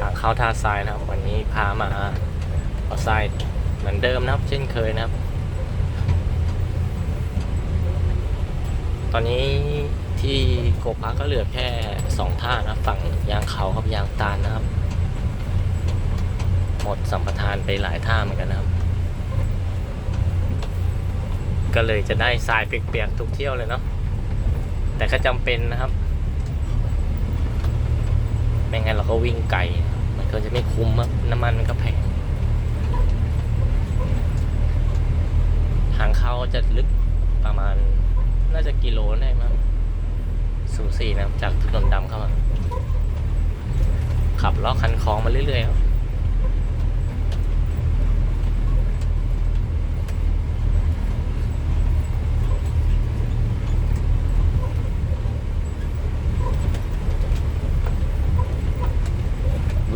ทางเข้าท่าทรายนะครับ วันนี้พามาเอาทรายเหมือนเดิมนะครับ เช่นเคยนะครับ ตอนนี้ที่โกพักก็เหลือแค่สองท่านะฝั่งยางเขากับยางตาลนะครับ หมดสัมปทานไปหลายท่าเหมือนกันนะครับ ก็เลยจะได้ทรายเปียกๆทุกเที่ยวเลยเนาะแต่ก็จำเป็นนะครับ ไม่งั้นเราก็วิ่งไกล ก็จะไม่คุ้มอะน้ำมันมันก็แพงทางเข้าจะลึกประมาณ น่าจะกิโลได้มั้งสูสีนะจากถนนดำเข้ามาขับล้อคันคลองมาเรื่อยๆครับ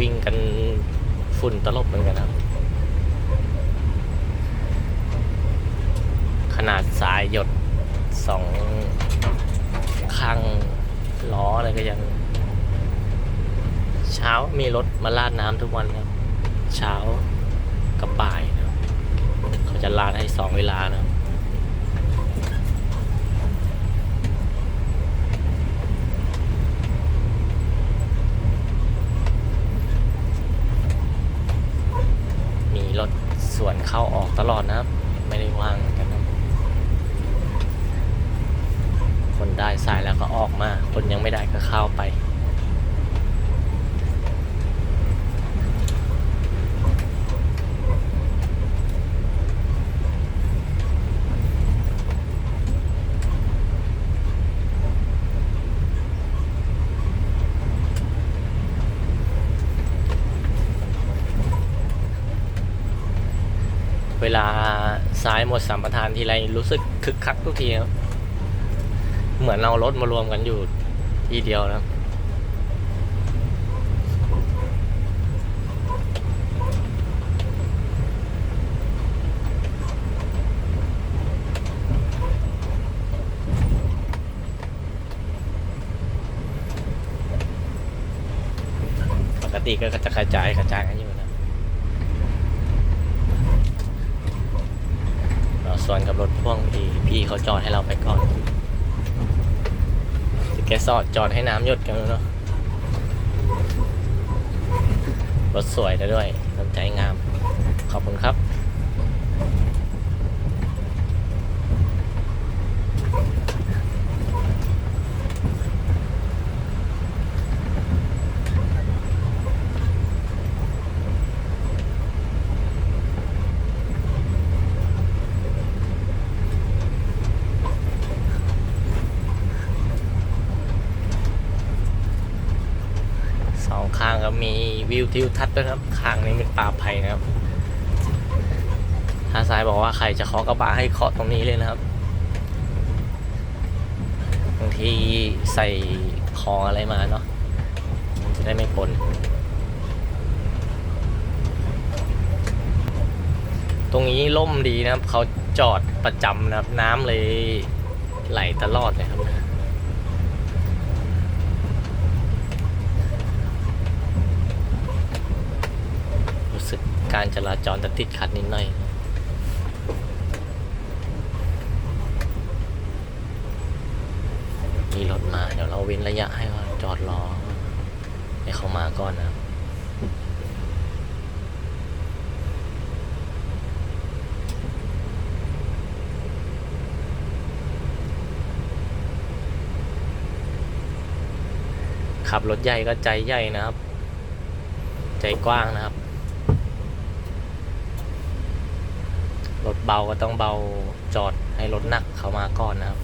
วิ่งกันฝุ่นตลบเหมือนกันครับ ขนาดสายหยดสองข้างล้ออะไรก็ยัง เช้ามีรถมาลาดน้ำทุกวันครับ เช้ากับบ่ายนะเขาจะลาดให้สองเวลานะครับ มีรถสวนเข้าออกตลอดนะครับ ไม่ได้ว่างเหมือนกันนะคนได้สายแล้วก็ออกมา คนยังไม่ได้ก็เข้าไป เวลา ซ้ายหมดสัมปทานทีไรรู้สึกคึกคักทุกทีครับ เหมือนเรารถมารวมกันอยู่ทีเดียวนะปกติก็จะกระจายกระจายกันอยู่นะ เรา สวนกับรถพ่วงพี่พี่เขาจอดให้เราไปก่อนแกสอดจอดให้น้ำหยดกันเนาะรถสวยแล้วด้วยน้ำใจงาม ขอบคุณครับ ส องข้างก็มีวิวทิวทัศน์ด้วยครับ ข้างนี้เป็นป่าไผ่นะครับถ้าซ้ายบอกว่าใครจะเคาะกระบะให้เคาะตรงนี้เลยนะครับ บางทีใส่ของอะไรมาเนาะ มันจะได้ไม่ปนตรงนี้ล่มดีนะครับ เขาจอดประจำนะครับ น้ำเลยไหลตลอดเลยครับ รู้สึ การจราจรจะติดขัดนิดหน่อยมีรถมาเดี๋ยวเราเว้นระยะให้เขาจอดรอให้เขามาก่อนนะครับขับรถใหญ่ก็ใจใหญ่นะครับ ใจกว้างนะครับ รถเบาก็ต้องเบาจอดให้รถหนักเข้ามาก่อนนะครับ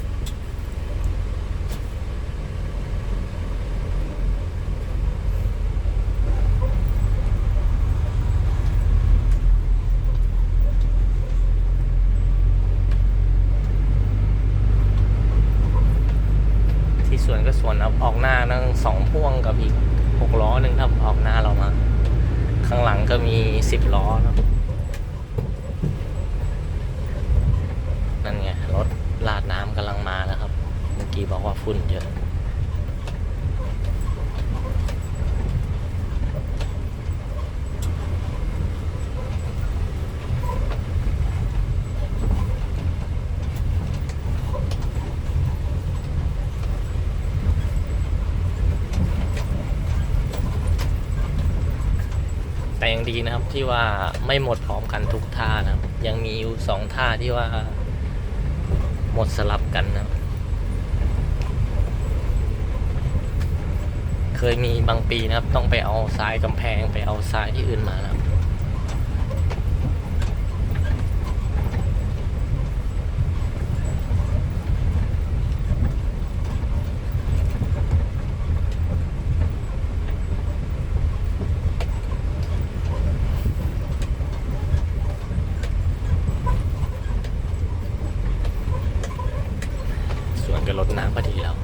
ที่สวนก็สวนครับออกหน้านั่งสองพ่วงกับอีกหกล้อหนึ่งครับออกหน้าเรามา ข้างหลังก็มีสิบล้อนอะนั่น ลาดน้ำกำลังมาแล้วครับ เมื่อกี้บอกว่าฝุ่นเยอะแต่ยังดีนะครับที่ว่าไม่หมดพร้อมกันทุกท่านะครับ ยังมีอยู่สองท่าที่ว่า มดสลับกันนะเคยมีบางปีนะครับ ต้องไปเอาทรายกำแพงไปเอาทรายที่อื่นมานะครับ ส่วนกับรถน้ำพอดีแล้ว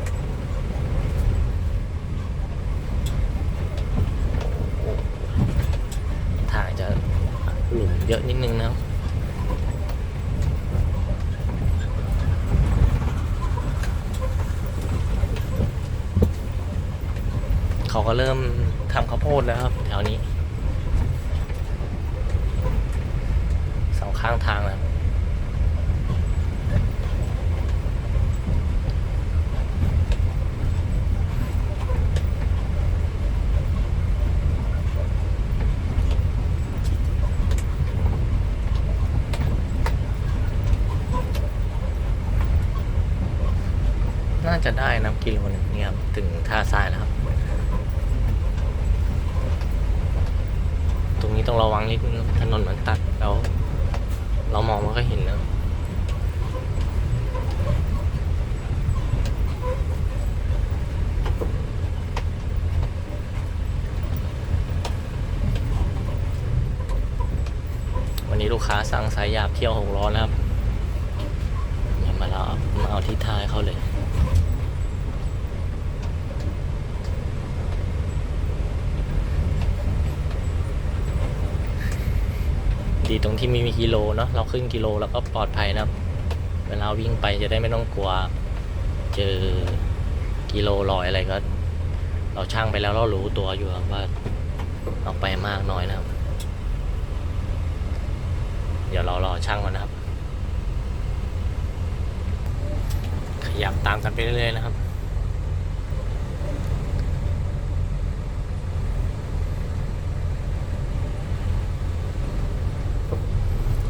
ทางจะหลุม เยอะนิดนึงนะครับเขาก็เริ่มทำข้าวโพดแล้วครับ แถวนี้สองข้างทางแล้ว น่า จะได้นะกิโลหนึงเนี่ยครับถึงท่าทรายแล้วครับ ตรงนี้ต้องระวังนิดนึงถนนมันตัดแล้ว เรามองม่ค่อยเห็นนะวันนี้ลูกค้าสั่งสายหยาบเที่ยวหกล้อนะครับอย่ามาเรามาเอาที่ท้ายเขาเลย ดีตรงที่ไมมีกิโลเนาะเราขึ้นกิโลแล้วก็ปลอดภัยนะครับ เวลาวิ่งไปจะได้ไม่ต้องกลัว เจอกิโลลอยอะไรก็ เราช่างไปแล้วเรารู้ตัวอยู่ครับว่าเราไปมากน้อยนะครับ เดี๋ยวเรารอช่างมันนะครับ ขยับตามกันไปเรื่อยๆนะครับ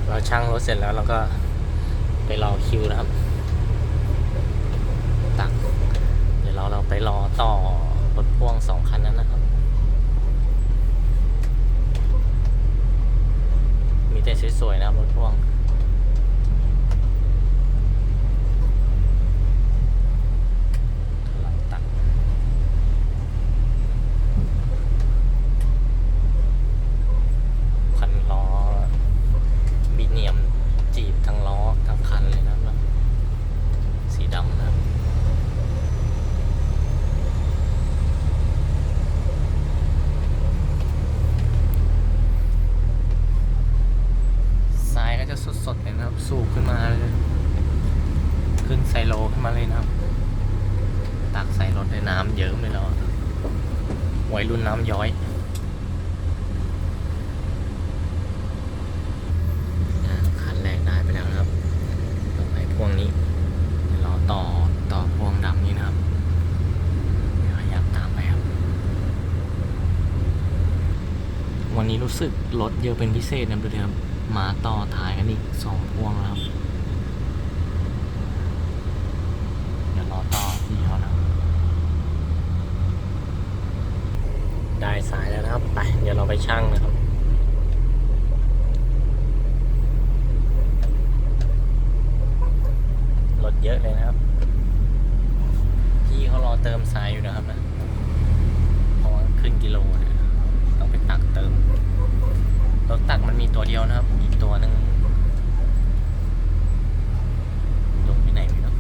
เรา ช่างรถเสร็จแล้วเราก็ไปรอคิวนะครับ ตัก เดี๋ยวเราเราไปรอต่อรถพ่วงสองคันนั้นนะครับ มีแต่สวยๆนะครับรถพ่วงหลังตักคันล้อมีเนียมจีบทั้งล้อทั้งคันเลยนะครับ สีดำนะครับ ซ้ายก็จะสดๆเลยนะครับ สูบขึ้นมาเลย ขึ้นไซโลขึ้นมาเลยนะครับ ตักใส่รถในน้ำเยิ้มเลยแล้วอะวัยรุ่นน้ำย้อยอ่าคันแรกได้ไปแล้วนะครับ ต่อไปพวงนี้เดี๋ยวรอต่อต่อพวงดำนี้นะครับเดี๋ยวขยับตามไปครับ วันนี้ รู้สึกรถเยอะเป็นพิเศษนะดูดิครับมาต่อท้ายกันอีกสองพวงแล้วครับ เดี๋ยวรอต่อพี่เขานะ ได้สายแล้วนะครับ ไป เดี๋ยวเราไปชั่งนะครับรถเยอะเลยนะครับ พี่เขารอเติมสายอยู่นะครับนะเพราะว่าขึ้นกิโลนี่ยต้องไปตักเติม รถตักมันมีตัวเดียวนะครับ อีกตัวหนึ่งลงไปไหนไม่รู้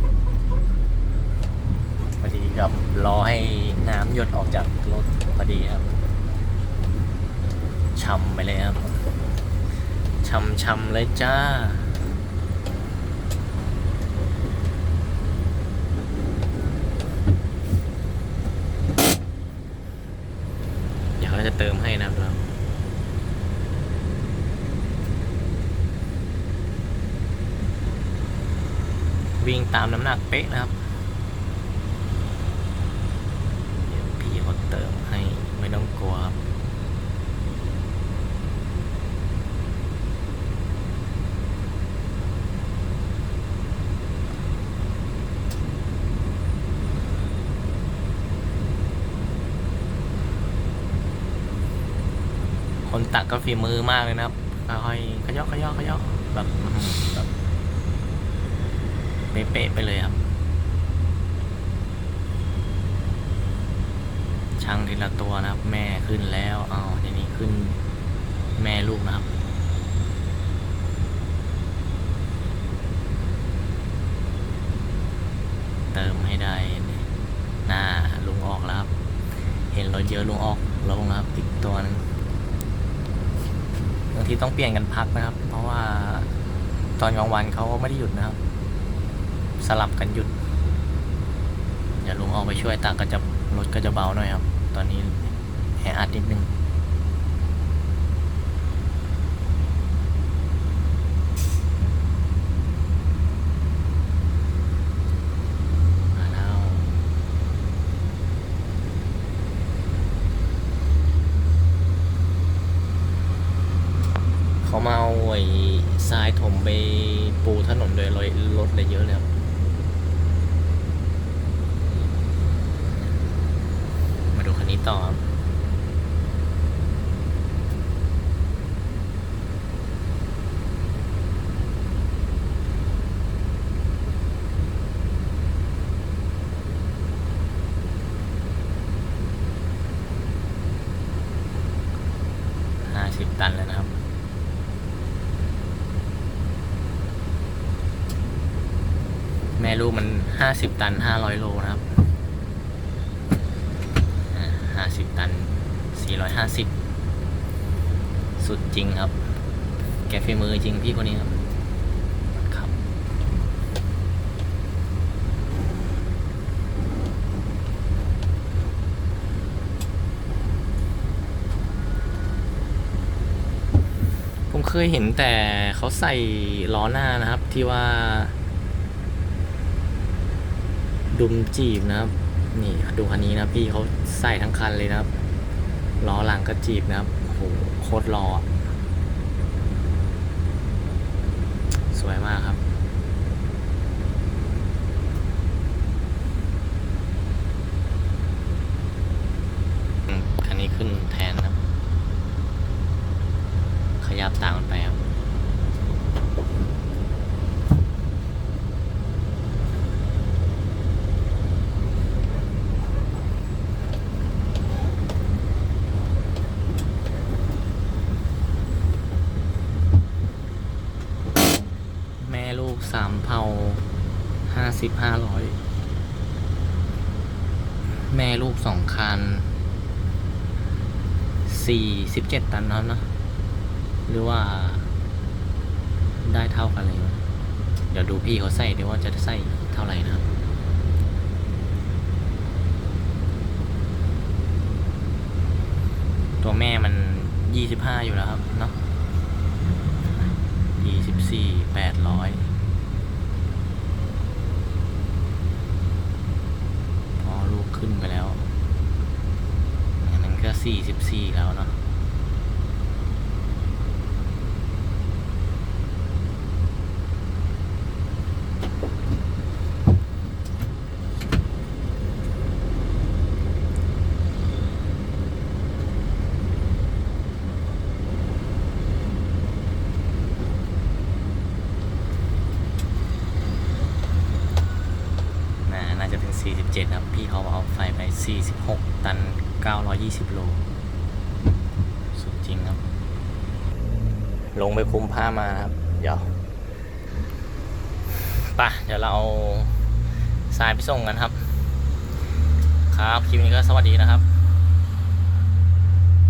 พอดีกับรอให้น้ำหยดออกจากรถพอดีครับช่ำไปเลยครับช่ำๆเลยจ้าเดี๋ยวเขาจะเติมให้นะครับ วิ่งตามน้ำหนักเป๊ะนะครับเดี๋ยวพี่เขาเติมให้ไม่ต้องกลัวครับคนตักก็ฝีมือมากเลยนะครับค่อยๆขยอขยอขยอแบบแบบ เป๊ะๆไปเลยครับ ช่างทีละตัวนะครับ แม่ขึ้นแล้วอ้าวทีนี้ขึ้นแม่ลูกนะครับเติมให้ได้หน้าลุงออกแล้วครับ เห็นรถเยอะลุงออกลงครับอีกตัวหนึงบางทีต้องเปลี่ยนกันพักนะครับ เพราะว่าตอนกลางวันเขาก็ไม่ได้หยุดนะครับ สลับกันหยุดเดี๋ยวลุงออกไปช่วยตากก็จะรถก็จะเบาหน่อยครับ ตอนนี้แออัดนิดนึงเขามาเอาไอ้ทรายถมไปปูถนนโดยรถเลยเยอะเลยครับ มาดูคันนี้ ต่อครับห้าสิบตันแล้วนะครับ แม่ลูกมันห้าสิบตันห้าร้อยโลนะครับ ห้าสิบตันสี่ร้อยห้าสิบสุดจริงครับ แกฝีมือจริงพี่คนนี้ครับครับ ผมเคยเห็นแต่เขาใส่ล้อหน้านะครับที่ว่า ดุมจีบนะครับ นี่ดูคันนี้นะพี่เขาใส่ทั้งคันเลยนะครับล้อหลังก็จีบนะครับโอ้โหโคตรล้อสวยมากครับ อืมคันนี้ขึ้นแทนนะครับ ขยับตามมันไปครับ แม่ลูกสามเผา ห้าสิบห้าร้อยแม่ลูกสองคันสี่สิบเจ็ดตันนั้นนะ หรือว่า ได้เท่ากันเลยวะเดี๋ยวดูพี่เขาใส่ดีว่าจะใส่เท่าไหร่นะครับตัวแม่มันยี่สิบห้าอยู่แล้วครับเนาะยี่สิบสี่แปดร้อยพอลูกขึ้นไปแล้วอันนั้นก็ี่แล้วเนาะน่าจะเป็นสี่สิบเจ็ดครับ พี่เขาเอาไฟไปสี่สิบหกตันเก้าร้อยี่สิบโล สุดจริงครับ ลงไปคุมผ้ามาครับ เดี๋ยวป่ะเดี๋ยวเราเอาทรายไปส่งกันครับ ครับคลิปนี้ก็สวัสดีนะครับ